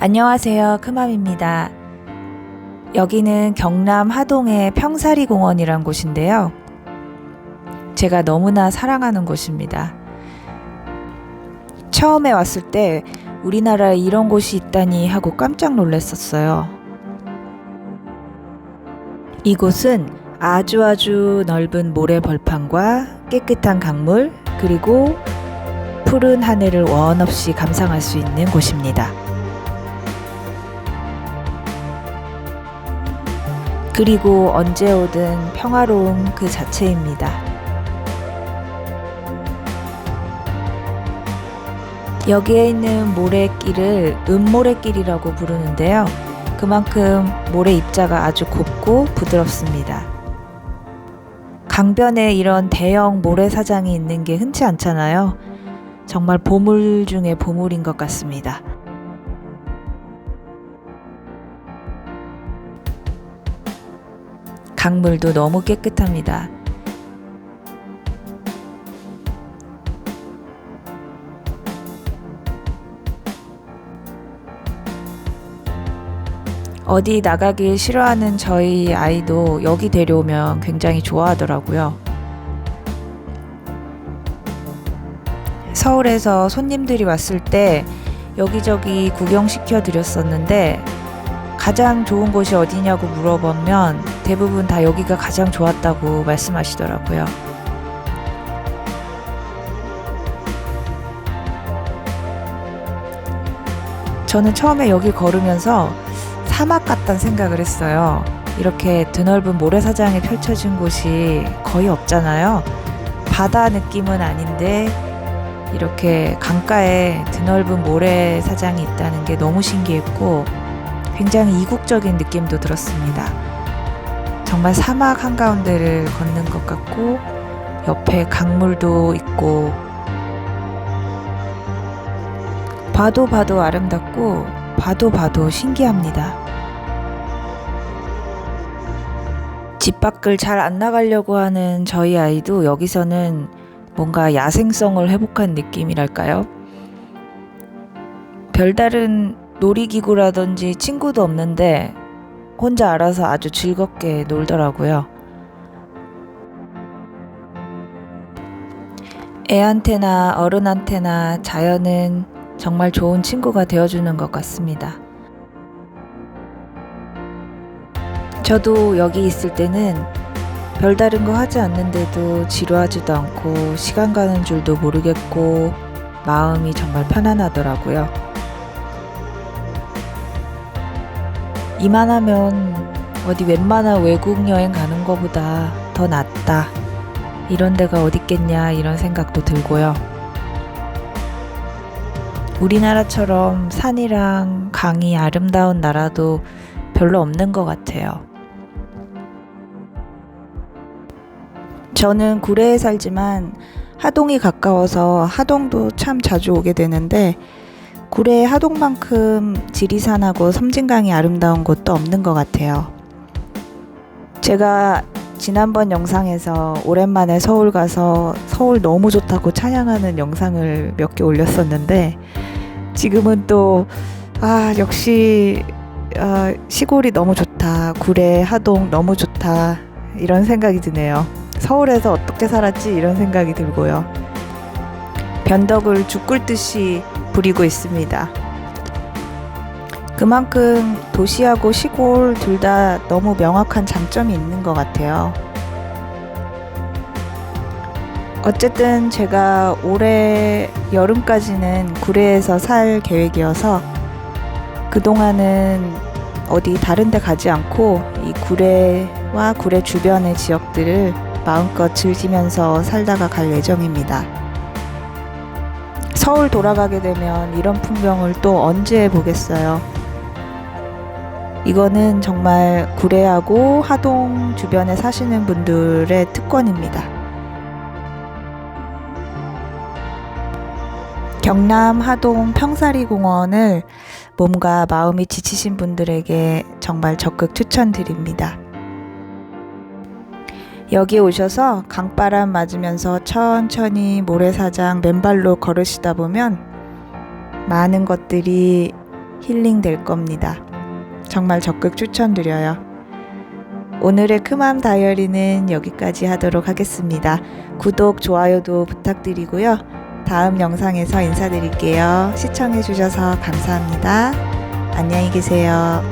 안녕하세요. 크맘입니다. 여기는 경남 하동의 평사리 공원이란 곳인데요. 제가 너무나 사랑하는 곳입니다. 처음에 왔을 때 우리나라에 이런 곳이 있다니 하고 깜짝 놀랐었어요. 이곳은 아주 아주 넓은 모래 벌판과 깨끗한 강물, 그리고 푸른 하늘을 원 없이 감상할 수 있는 곳입니다. 그리고 언제 오든 평화로움 그 자체입니다. 여기에 있는 모래길을 은모래길이라고 부르는데요. 그만큼 모래 입자가 아주 곱고 부드럽습니다. 강변에 이런 대형 모래사장이 있는 게 흔치 않잖아요. 정말 보물 중에 보물인 것 같습니다. 강물도 너무 깨끗합니다. 어디 나가기 싫어하는 저희 아이도 여기 데려오면 굉장히 좋아하더라고요. 서울에서 손님들이 왔을 때 여기저기 구경시켜 드렸었는데 가장 좋은 곳이 어디냐고 물어보면 대부분 다 여기가 가장 좋았다고 말씀하시더라고요. 저는 처음에 여기 걸으면서 사막 같다는 생각을 했어요. 이렇게 드넓은 모래사장이 펼쳐진 곳이 거의 없잖아요. 바다 느낌은 아닌데 이렇게 강가에 드넓은 모래사장이 있다는 게 너무 신기했고 굉장히 이국적인 느낌도 들었습니다. 정말 사막 한가운데를 걷는 것 같고 옆에 강물도 있고 봐도 봐도 아름답고 봐도 봐도 신기합니다. 집 밖을 잘 안 나가려고 하는 저희 아이도 여기서는 뭔가 야생성을 회복한 느낌이랄까요? 별다른 놀이기구라든지 친구도 없는데 혼자 알아서 아주 즐겁게 놀더라고요. 애한테나 어른한테나 자연은 정말 좋은 친구가 되어주는 것 같습니다. 저도 여기 있을 때는 별다른 거 하지 않는데도 지루하지도 않고 시간 가는 줄도 모르겠고 마음이 정말 편안하더라고요. 이만하면 어디 웬만한 외국 여행 가는 것보다 더 낫다. 이런 데가 어딨겠냐 이런 생각도 들고요. 우리나라처럼 산이랑 강이 아름다운 나라도 별로 없는 것 같아요. 저는 구례에 살지만 하동이 가까워서 하동도 참 자주 오게 되는데 구례 하동만큼 지리산하고 섬진강이 아름다운 곳도 없는 것 같아요. 제가 지난번 영상에서 오랜만에 서울 가서 서울 너무 좋다고 찬양하는 영상을 몇 개 올렸었는데 지금은 또 아 역시 아, 시골이 너무 좋다 구례 하동 너무 좋다 이런 생각이 드네요. 서울에서 어떻게 살았지 이런 생각이 들고요. 변덕을 죽 꿀 듯이 부리고 있습니다. 그만큼 도시하고 시골 둘 다 너무 명확한 장점이 있는 것 같아요. 어쨌든 제가 올해 여름까지는 구례에서 살 계획이어서 그동안은 어디 다른 데 가지 않고 이 구례와 구례 주변의 지역들을 마음껏 즐기면서 살다가 갈 예정입니다. 서울 돌아가게 되면 이런 풍경을 또 언제 보겠어요. 이거는 정말 구례하고 하동 주변에 사시는 분들의 특권입니다. 경남 하동 평사리 공원을 몸과 마음이 지치신 분들에게 정말 적극 추천드립니다. 여기 오셔서 강바람 맞으면서 천천히 모래사장 맨발로 걸으시다 보면 많은 것들이 힐링 될 겁니다. 정말 적극 추천드려요. 오늘의 크맘 다이어리는 여기까지 하도록 하겠습니다. 구독, 좋아요도 부탁드리고요. 다음 영상에서 인사드릴게요. 시청해주셔서 감사합니다. 안녕히 계세요.